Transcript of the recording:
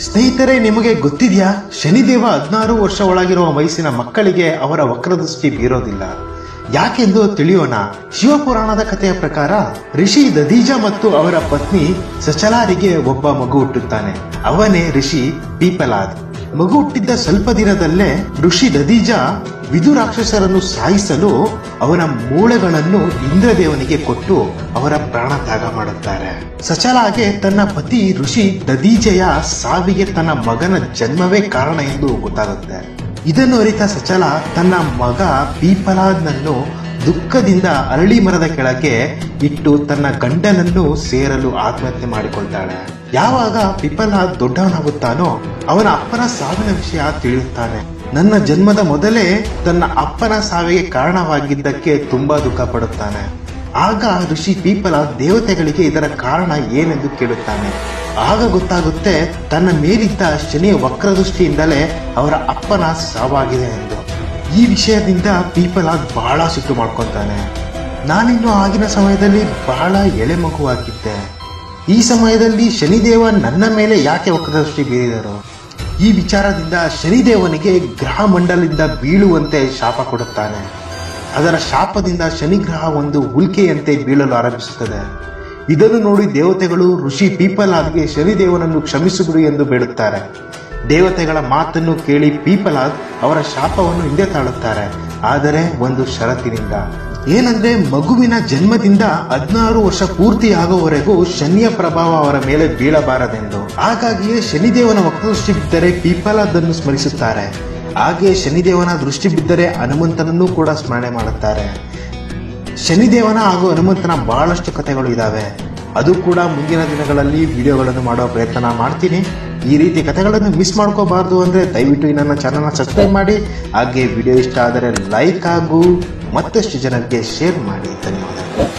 ಸ್ನೇಹಿತರೆ, ನಿಮಗೆ ಗೊತ್ತಿದೆಯಾ? ಶನಿದೇವ ಹದಿನಾರು ವರ್ಷ ಒಳಗಿರುವ ವಯಸ್ಸಿನ ಮಕ್ಕಳಿಗೆ ಅವರ ವಕ್ರದೃಷ್ಟಿ ಬೀರೋದಿಲ್ಲ. ಯಾಕೆಂದು ತಿಳಿಯೋಣ? ಶಿವಪುರಾಣದ ಕಥೆಯ ಪ್ರಕಾರ ಋಷಿ ದದೀಜ ಮತ್ತು ಅವರ ಪತ್ನಿ ಸಚಲಾರಿಗೆ ಒಬ್ಬ ಮಗು ಹುಟ್ಟುತ್ತಾನೆ. ಅವನೇ ಋಷಿ ಪೀಪಲಾದ್ ಮಗು ಹುಟ್ಟಿದ್ದ ಸ್ವಲ್ಪ ದಿನದಲ್ಲೇ ಋಷಿ ದದೀಜ ವಿದುರಾಕ್ಷಸರನ್ನು ಸಾಯಿಸಲು ಅವನ ಮೂಳೆಗಳನ್ನು ಇಂದ್ರದೇವನಿಗೆ ಕೊಟ್ಟು ಅವರ ಪ್ರಾಣ ತ್ಯಾಗ ಮಾಡುತ್ತಾರೆ. ಸಚಲಾಗೆ ತನ್ನ ಪತಿ ಋಷಿ ದದೀಜೆಯ ಸಾವಿಗೆ ತನ್ನ ಮಗನ ಜನ್ಮವೇ ಕಾರಣ ಎಂದು ಗೊತ್ತಾಗುತ್ತೆ. ಇದನ್ನು ಅರಿತ ಸಚಲ ತನ್ನ ಮಗ ಪೀಪಲಾದ್ನನ್ನು ದುಃಖದಿಂದ ಅರಳಿ ಮರದ ಕೆಳಗೆ ಇಟ್ಟು ತನ್ನ ಗಂಡನನ್ನು ಸೇರಲು ಆತ್ಮಹತ್ಯೆ ಮಾಡಿಕೊಳ್ತಾಳೆ. ಯಾವಾಗ ಪಿಪಲಾದ್ ದೊಡ್ಡವನಾಗುತ್ತಾನೋ ಅವನ ಅಪ್ಪನ ಸಾವಿನ ವಿಷಯ ತಿಳಿಯುತ್ತಾನೆ. ನನ್ನ ಜನ್ಮದ ಮೊದಲೇ ತನ್ನ ಅಪ್ಪನ ಸಾವಿಗೆ ಕಾರಣವಾಗಿದ್ದಕ್ಕೆ ತುಂಬಾ ದುಃಖ ಪಡುತ್ತಾನೆ. ಆಗ ಋಷಿ ಪೀಪಲ ದೇವತೆಗಳಿಗೆ ಇದರ ಕಾರಣ ಏನೆಂದು ಕೇಳುತ್ತಾನೆ. ಆಗ ಗೊತ್ತಾಗುತ್ತೆ ತನ್ನ ಮೇಲಿದ್ದ ಶನಿಯ ವಕ್ರದೃಷ್ಟಿಯಿಂದಲೇ ಅವರ ಅಪ್ಪನ ಸಾವಾಗಿದೆ ಎಂದು. ಈ ವಿಷಯದಿಂದ ಪೀಪಲಾದ್ ಬಹಳ ಸಿಟ್ಟು ಮಾಡ್ಕೊತಾನೆ ನಾನಿನ್ನು ಆಗಿನ ಸಮಯದಲ್ಲಿ ಬಹಳ ಎಳೆ ಮಗುವಾಗಿದ್ದೆ ಈ ಸಮಯದಲ್ಲಿ ಶನಿದೇವ ನನ್ನ ಮೇಲೆ ಯಾಕೆ ವಕ್ರದೃಷ್ಟಿ ಬೀರಿದರು? ಈ ವಿಚಾರದಿಂದ ಶನಿದೇವನಿಗೆ ಗ್ರಹ ಮಂಡಲದಿಂದ ಬೀಳುವಂತೆ ಶಾಪ ಕೊಡುತ್ತಾನೆ. ಅದರ ಶಾಪದಿಂದ ಶನಿಗ್ರಹ ಒಂದು ಉಲ್ಕೆಯಂತೆ ಬೀಳಲು ಆರಂಭಿಸುತ್ತದೆ. ಇದನ್ನು ನೋಡಿ ದೇವತೆಗಳು ಋಷಿ ಪೀಪಲ್ ಆಗಿ ಶನಿದೇವನನ್ನು ಕ್ಷಮಿಸಿಬಿಡು ಎಂದು ಬೇಡುತ್ತಾರೆ. ದೇವತೆಗಳ ಮಾತನ್ನು ಕೇಳಿ ಪೀಪಲಾದ್ ಅವರ ಶಾಪವನ್ನು ಹಿಂದೆ ತಾಳುತ್ತಾರೆ. ಆದರೆ ಒಂದು ಷರತ್ತಿನಿಂದ. ಏನಂದ್ರೆ ಮಗುವಿನ ಜನ್ಮದಿಂದ ಹದಿನಾರು ವರ್ಷ ಪೂರ್ತಿ ಆಗುವವರೆಗೂ ಶನಿಯ ಪ್ರಭಾವ ಅವರ ಮೇಲೆ ಬೀಳಬಾರದೆಂದು. ಹಾಗಾಗಿಯೇ ಶನಿದೇವನ ವಕ್ರದೃಷ್ಟಿ ಬಿದ್ದರೆ ಪೀಪಲಾದನ್ನು ಸ್ಮರಿಸುತ್ತಾರೆ. ಹಾಗೆ ಶನಿದೇವನ ದೃಷ್ಟಿ ಬಿದ್ದರೆ ಹನುಮಂತನನ್ನು ಕೂಡ ಸ್ಮರಣೆ ಮಾಡುತ್ತಾರೆ. ಶನಿದೇವನ ಹಾಗೂ ಹನುಮಂತನ ಬಹಳಷ್ಟು ಕಥೆಗಳು ಇದ್ದಾವೆ ಅದು ಕೂಡ ಮುಂದಿನ ದಿನಗಳಲ್ಲಿ ವಿಡಿಯೋಗಳನ್ನು ಮಾಡುವ ಪ್ರಯತ್ನ ಮಾಡ್ತೀನಿ. ಈ ರೀತಿ ಕಥೆಗಳನ್ನು ಮಿಸ್ ಮಾಡ್ಕೋಬಾರ್ದು ಅಂದರೆ ದಯವಿಟ್ಟು ನನ್ನ ಚಾನಲ್ನ ಸಬ್ಸ್ಕ್ರೈಬ್ ಮಾಡಿ. ಹಾಗೆ ವಿಡಿಯೋ ಇಷ್ಟ ಆದರೆ ಲೈಕ್ ಹಾಗೂ ಮತ್ತಷ್ಟು ಜನರಿಗೆ ಶೇರ್ ಮಾಡಿ. ಧನ್ಯವಾದಗಳು.